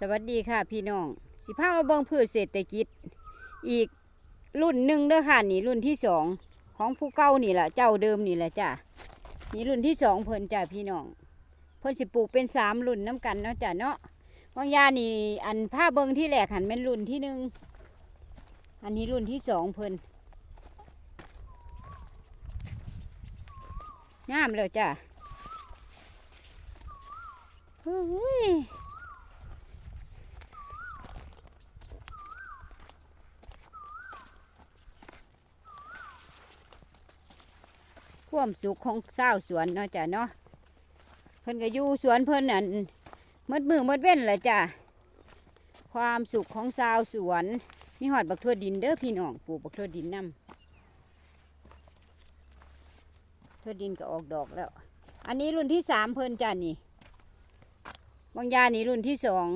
สวัสดีค่ะพี่น้อง สิพามาเบิ่งพืชเศรษฐกิจ อีกรุ่นหนึ่งเด้อค่ะนี่รุ่นที่สองของผู้เก่านี่แหละเจ้าเดิมนี่แหละจ้ะนี่รุ่นที่สองเพิ่นจ้ะพี่น้องเพิ่นสิปลูกเป็นสามรุ่นน้ำกันเนาะจ้ะเนาะบางยานี่อันผ้าเบิงที่แรกหันเป็นรุ่นที่หนึ่งอันนี้รุ่นที่สองเพิ่นงามแล้วจ้ะเฮ้ย ความสุขของชาวสวนเนาะจ้ะเนาะเพิ่นก็อยู่สวนเพิ่นนั่นมืดมือมืดเว้นแหละจ้ะความสุขของชาวสวนมีหอดบักทั่วดินเด้อพี่น้องปลูกบักทั่วดินนํทั่วดินก็ออกดอกแล้ว อันนี้รุ่นที่สามเพิ่นจ้ะนี่บางยานี่รุ่นที่สอง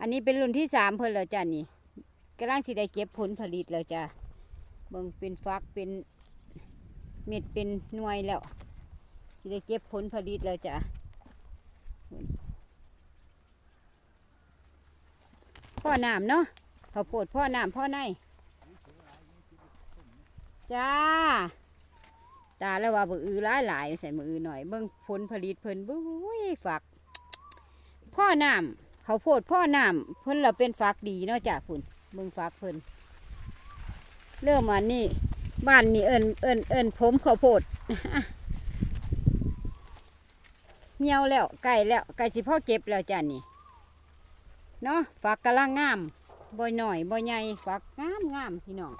อันนี้เป็นรุ่นที่สามเพิ่นแล้วจ้ะนี่กำลังสิได้เก็บผลผลิตแล้วจ้ะเบิ่งเป็นฟักเป็น เม็ดเป็นหน่วยแล้วจะได้เก็บผลผลิตแล้วจ้ะพ่อน้ำเนาะข้าวโพดพ่อน้ำพ่อในจ้า ตาแล้วว่าบืออือหลายหลายๆใส่มืออือหน่อย เบิ่งผลผลิตเพิ่นบุ้ยฝัก พ่อน้ำข้าโพดพ่อน้ำเพิ่นเราเป็นฝักดีเนาะจ้ะพุ่นเบิ่งฝักเพิ่นเริ่มอันนี้ บ้านนี่เอิญเอิญเอิญผมข้าวโพดเหี่ยวแล้วไก่แล้วไก่สิพ่อเก็บแล้วจ้ะนี่เนาะฝักกำลังงามบ่หน่อยบ่ใหญ่ฝักงามงามพี่น้อง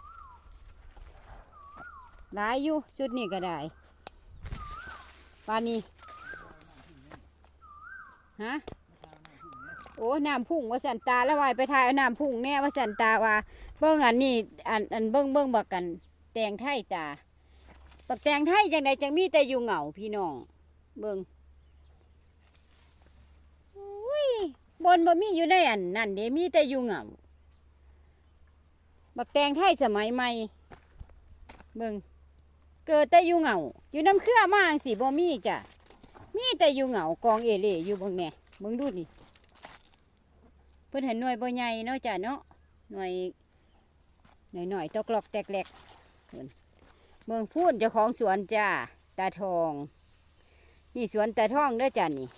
หลายอยู่ชุดนี้ก็ได้ปานนี้ฮะโอ้น้ำพุ่งว่าสันตาแล้ววายไปทายเอาน้ำพุ่งแน่ว่าสันตาว่าเบิ่งอันนี้อันอันเบิ่งเบิ่งบักกัน แตงไทยตาปักแตงไทยจังใดจังมีแต่อยู่เหงาพี่น้องเบิ่งอุ้ยบนบ่มีอยู่ในอันนั่นเด้มีแต่อยู่เหงาบักแตงไทยสมัยใหม่เบิ่งเกิดแต่อยู่เหงาอยู่น้ำเครือมาจังสิบ่มีจ้ะมีแต่อยู่เหงากองเอเล่อยู่เบิ่งแน่เบิ่งดูนี่เพิ่นเห็นหน่วยบ่ใหญ่เนาะจ้ะเนาะหน่วยหน่อยๆตกลอกแตกแหลก เมืองพูดเจ้าของสวนจ้าตาทอง นี่สวนตาทองเด้อจ้านี่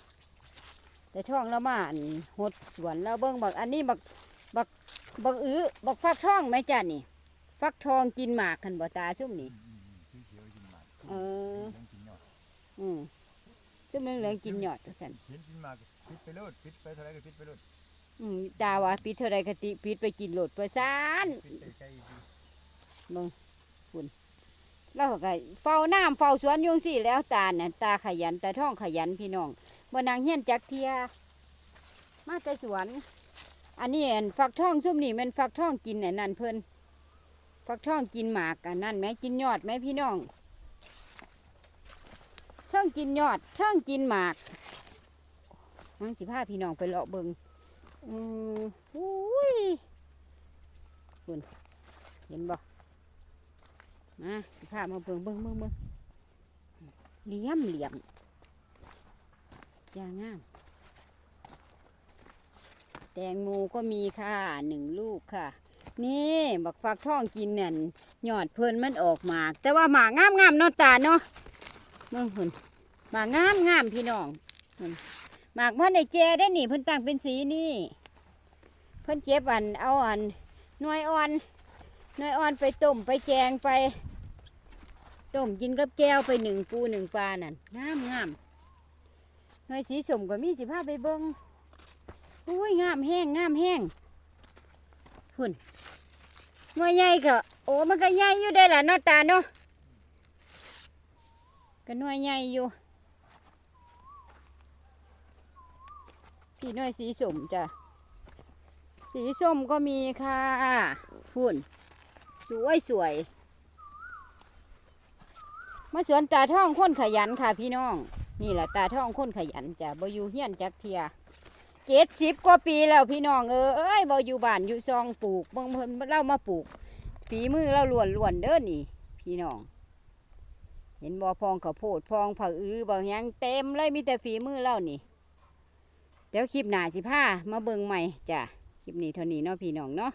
ตาทองแล้วมาอันหดสวนแล้วเบิ้งบักอันนี้บักบักบักอื้อบักฟักทองไหมจ้านี่ ฟักทองกินหมากขันบ่ตาซุ่มนี่เอออืมซุ่มเหลืองๆกินหยอดสันกินกินมาก็ปิดไปโลดปิดไปเท่าไรก็ปิดไปโลดอืมตาว่าปิดเท่าไรกติปิดไปกินโหลดไปซานปิด ไปใกล้ดีแล้วก็เฝ้าน้ำเฝ้าสวนยุงสี่แล้วตาเนี่ยตาขยันตาท่องขยันพี่น้องบ่นางเฮียนจักเทีย มาแต่สวน อันนี้อันฟักท่องซุ่มนี่มันฟักท่องกินอันนั่นเพิ่นฟักท่องกินหมากอันนั่นไหมกินยอดไหมพี่น้องเท่องกินยอดเท่องกินหมากนังสิพาพี่น้องไปเลาะเบิงอืมอุ้ยคุณเห็นบ่ มาสิพามาเบิ่งเบิ่งเบิ่งเบิ่งเหลี่ยมเหลี่ยมยางงาม แตงโมก็มีค่ะหนึ่งลูกค่ะ นี่บักฟักทองกินเนี่ยยอดเพิ่นมันออกหมาก แต่ว่าหมากงามงามเนาะตาเนาะเบิ่งเพิ่นหมากงามงามพี่น้องหมากเพิ่นในแจได้หนี่เพิ่นตั้งเป็นสีนี่ เพิ่นเก็บอันเอาอันหน่วยอ่อน น่วยอ่อนไปต้มไปแกงไปต้มกินกับแก้วไปหนึ่งปูหนึ่งปลานั่นงามงามน่วยสีสมก็มีสิพาไปเบิงอุ้ยงามแห้งงามแห้งหุ่นน่วยใหญ่ก็โอ้มันก็ใหญ่อยู่ได้ล่ะเนาะตาเนาะก็น่วยใหญ่อยู่พี่น่วยสีสมจ้ะสีส้มก็มีค่ะหุ่น สวยสวยมาสวนตาท่องคนขยันค่ะพี่น้อง นี่แหละตาท่องคนขยันจ้ะบอยู่เฮียนจักเทียเจ็ดสิบกว่าปีแล้วพี่น้องเออเอ้ยบอยู่บ้านอยู่ซองปลูกบิ่งเพิ่นเล่ามาปลูกฝีมือเราล้วนล้วนๆเด้อนี่ พี่น้อง เห็นบ่พองข้าวโพดพองผักอื้อบางอย่างเต็มเลยมีแต่ฝีมือเรานี่เดี๋ยวคลิปหน้าสิพามาเบิ่งใหม่จ้ะคลิปนี้เท่านี้เนาะพี่น้องเนาะ